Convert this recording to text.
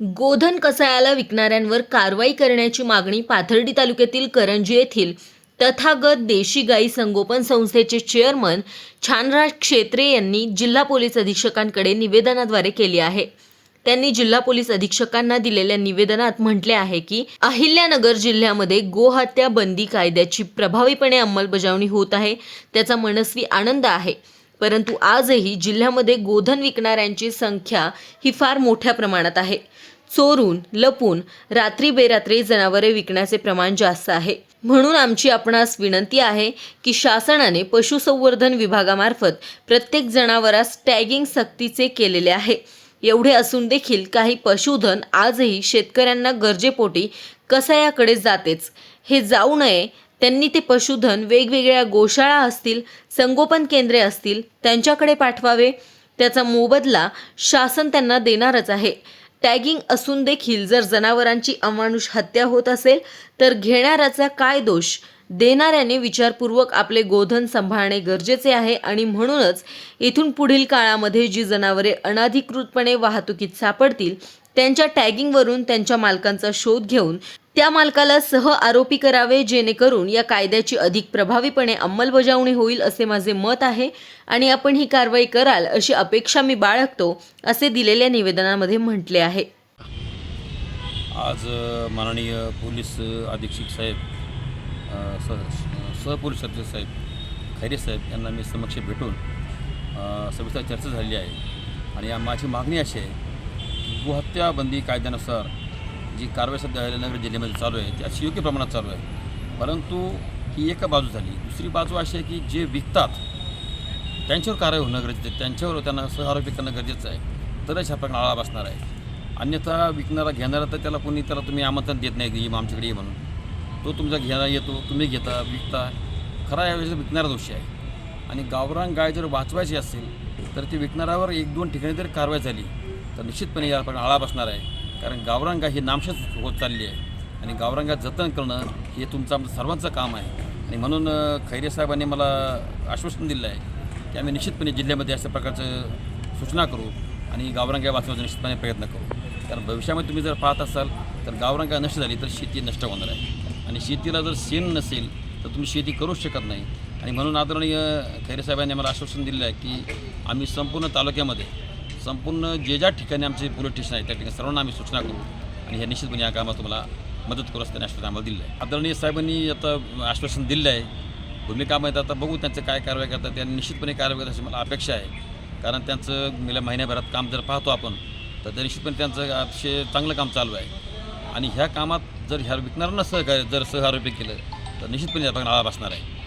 गोधन कसायाला विकणाऱ्यांवर कारवाई करण्याची मागणी पाथर्डी तालुक्यातील करंजी येथील तथागत देशी गाई संगोपन संस्थेचे चेअरमन छानराज क्षेत्रे यांनी जिल्हा पोलीस अधीक्षकांकडे निवेदनाद्वारे केली आहे. त्यांनी जिल्हा पोलीस अधीक्षकांना दिलेल्या निवेदनात म्हटले आहे की अहिल्यानगर जिल्ह्यामध्ये गोहत्या बंदी कायद्याची प्रभावीपणे अंमलबजावणी होत आहे त्याचा मनस्वी आनंद आहे. परंतु आजही जिल्ह्यामध्ये गोधन विकणाऱ्यांची संख्या ही फार मोठ्या प्रमाणात आहे. चोरून लपून रात्री बेरात्री जनावरे विकण्याचे प्रमाण जास्त आहे. म्हणून आमची आपणास विनंती आहे की शासनाने पशुसंवर्धन विभागामार्फत प्रत्येक जनावरास टॅगिंग सक्तीचे केलेले आहे. एवढे असून देखील काही पशुधन आजही शेतकऱ्यांना गरजेपोटी कसायाकडे जातेच. हे जाऊ नये त्यांनी ते पशुधन वेगवेगळ्या गोशाळा असतील संगोपन केंद्रे असतील त्यांच्याकडे पाठवावे. त्याचा मोबदला शासन त्यांना देणारच आहे. टॅगिंग असून देखील जर जनावरांची अमानुष हत्या होत असेल तर घेणाऱ्याचा काय दोष? देणाऱ्याने विचारपूर्वक आपले गोधन सांभाळणे गरजेचे आहे आणि म्हणूनच इथून पुढील काळामध्ये जी जनावरे अनाधिकृतपणे वाहतुकीत सापडतील त्यांच्या टॅगिंगवरून त्यांच्या मालकांचा शोध घेऊन त्या मालकाला सह आरोपी करावे जेणेकरून या कायद्याची अधिक प्रभावीपणे अंमलबजावणी होईल असे माझे मत आहे आणि आपण ही कारवाई कराल अशी अपेक्षा मी बाळगतो असे दिलेल्या निवेदनामध्ये म्हटले आहे. आज माननीय पोलीस अधीक्षक साहेब स सहपोलीस अधीक्षक साहेब खैरे साहेब यांना मी समक्ष भेटून सविस्तर चर्चा झाली आहे. आणि या माझी मागणी अशी आहे गोहत्या बंदी कायद्यानुसार जी कारवाई सध्या अहिल्यानगर जिल्ह्यामध्ये चालू आहे ती अशी योग्य प्रमाणात चालू आहे. परंतु ही एक बाजू झाली. दुसरी बाजू अशी आहे की जे विकतात त्यांच्यावर कारवाई होणं गरजेचं आहे. त्यांच्यावर त्यांना सहआरोपी करणं गरजेचं आहे. तरच ह्या प्रकरण आळा बसणार आहे. अन्यथा विकणारा घेणारा तर त्याला कोणी त्याला तुम्ही आमंत्रण देत नाही की आमच्याकडे ये म्हणून. तो तुमचा घेणारा येतो तुम्ही घेता विकता. खरा यावेळेस विकणारा दोषी आहे. आणि गावरान गाय जर वाचवायची असेल तर ती विकणाऱ्यावर एक दोन ठिकाणी जर कारवाई झाली तर निश्चितपणे आपण आळा बसणार आहे. कारण गावरंगा ही नामशेष होत चालली आहे. आणि गावरान जतन करणं हे तुमचं आमचं सर्वांचं काम आहे. आणि म्हणून खैरे साहेबांनी मला आश्वासन दिलं आहे की आम्ही निश्चितपणे जिल्ह्यामध्ये अशा प्रकारचं सूचना करू आणि गावरान वाचवण्याचा निश्चितपणे प्रयत्न करू. कारण भविष्यामध्ये तुम्ही जर पाहत असाल तर गावरान नष्ट झाली तर शेती नष्ट होणार आहे. आणि शेतीला जर शेण नसेल तर तुम्ही शेती करूच शकत नाही. आणि म्हणून आदरणीय खैरे साहेबांनी मला आश्वासन दिलेलं आहे की आम्ही संपूर्ण तालुक्यामध्ये संपूर्ण जे ज्या ठिकाणी आमचे पोलीस स्टेशन आहे त्या ठिकाणी सर्वांना आम्ही सूचना करू आणि हे निश्चितपणे म्हणजे या कामात तुम्हाला मदत करू असं त्यांनी आश्वासन आम्हाला दिलं आहे. आदरणीय साहेबांनी आता आश्वासन दिलं आहे. भूमिका माहीत आता बघू त्यांचं काय कारवाई करतात त्यांनी निश्चितपणे कारवाई करतात अशी मला अपेक्षा आहे. कारण त्यांचं गेल्या महिन्याभरात काम जर पाहतो आपण तर त्या निश्चितपणे त्यांचं अतिशय चांगलं काम चालू आहे. आणि ह्या कामात जर ह्या विकणाऱ्यांना सहकार्य जर सहआरोपी केलं तर निश्चितपणे या प्रकरणाला आळा बसणार आहे.